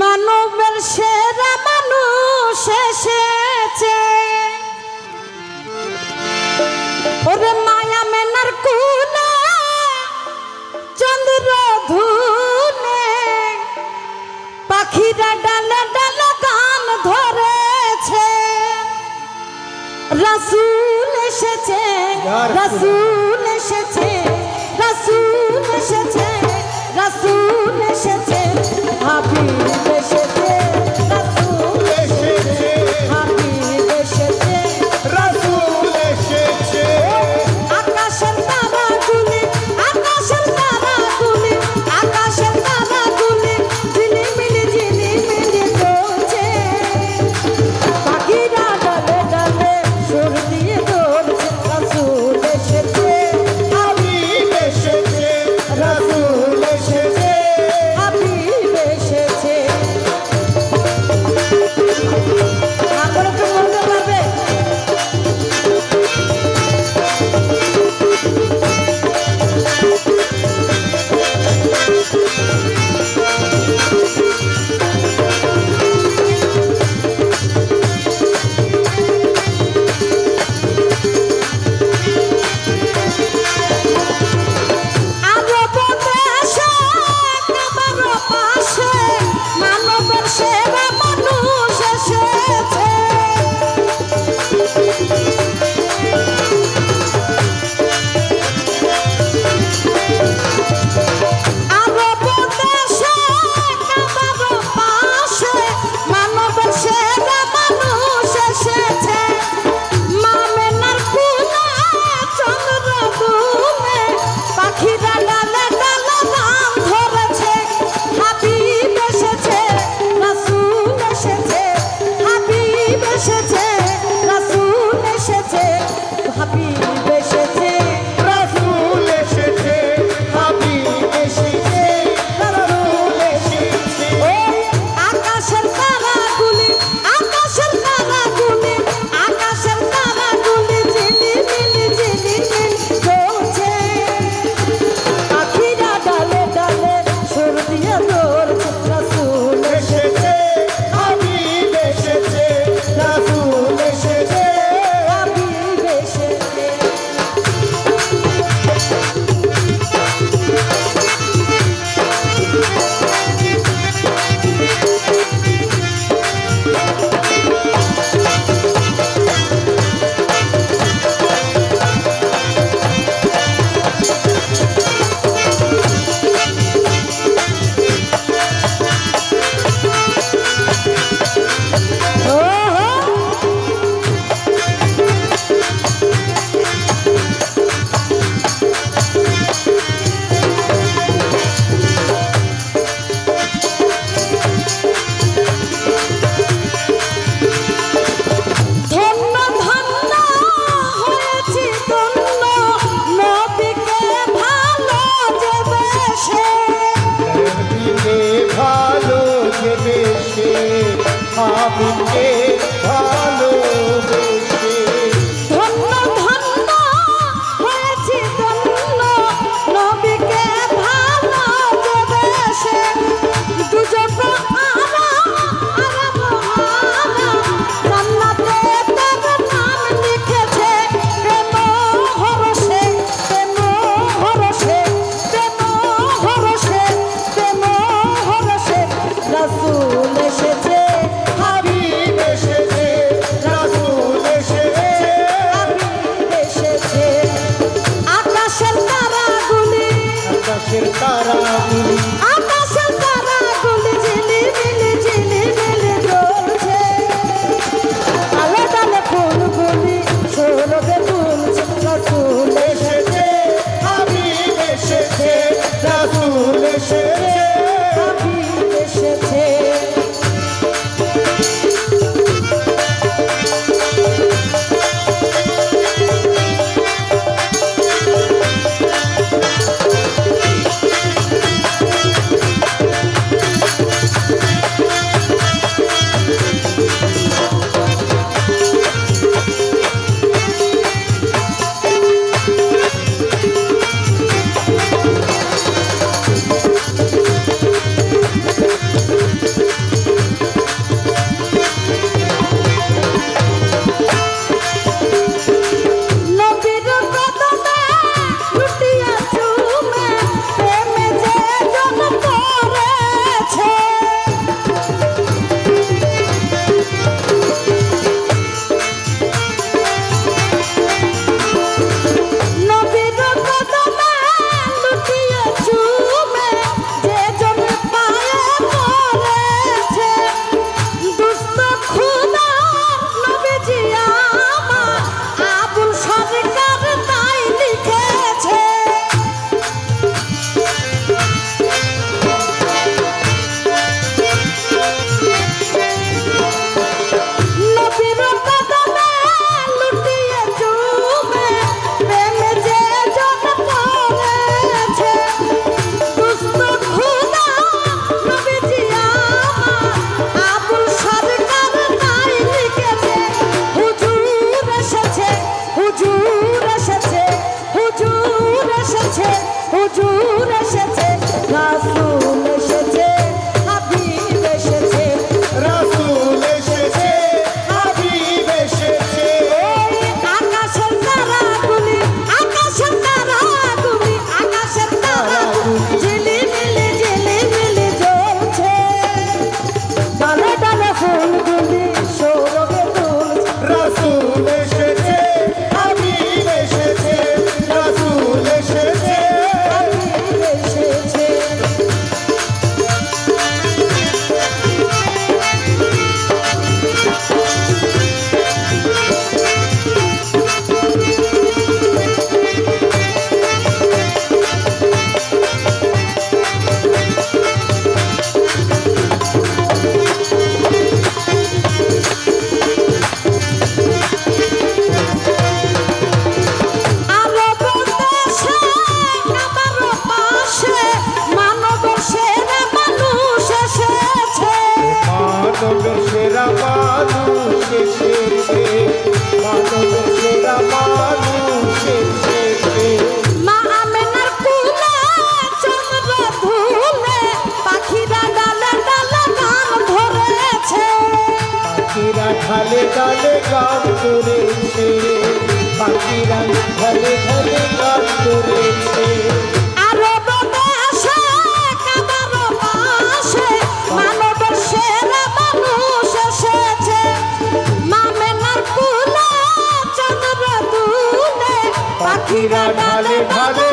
মানবের সেরা মানুষ এসেছে মানব সেরা মানুষ এসেছে। মানব সেরা মানুষ এসেছে। খালে ডালে গান করেছে। পাখিরা ঢালে ঢালে গান করেছে। পাখিরা ডালে ডালে